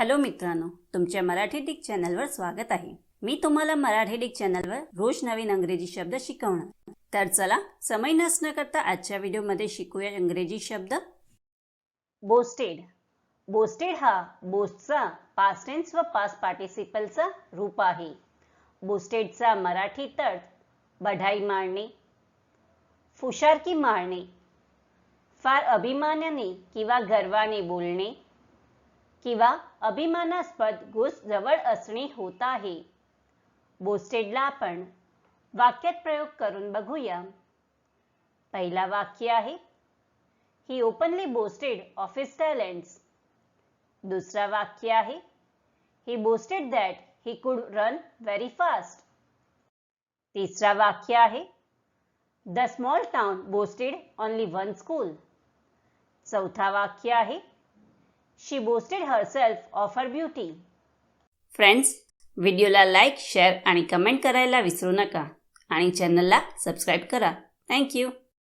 Hello मित्रांनो तुमच्या Marathi Dick चॅनलवर स्वागत आहे. मी तुम्हाला मराठी डिक चॅनलवर रोज नवीन अंग्रेजी शब्द शिकवणार. तर चला समय नसणं करता आजच्या व्हिडिओमध्ये शिकूया इंग्रजी शब्द. बोस्टेड बोस्टेड हा बोस्टचा पास्ट टेन्स व पास्ट पार्टिसिपलचा रूप आहे. बोस्टेडचा मराठी तट बढाई मारणे फुशारकी मारणे फार अभिमानाने किंवा गर्वाने बोलणे किंवा अभिमानास्पद घुस जवळ असणे होत आहे. बोस्टेडला आपण वाक्यात प्रयोग करून बघूया. पहिला वाक्य आहे he openly boasted of his talents दुसरा वाक्य आहे ही boasted that he could run very fast तिसरा वाक्य आहे the small town boasted only one school चौथा वाक्य आहे she boasted herself of her beauty friends व्हिडिओला लाईक शेअर आणि कमेंट करायला विसरू नका. आणि चॅनलला सबस्क्राईब करा. थँक्यू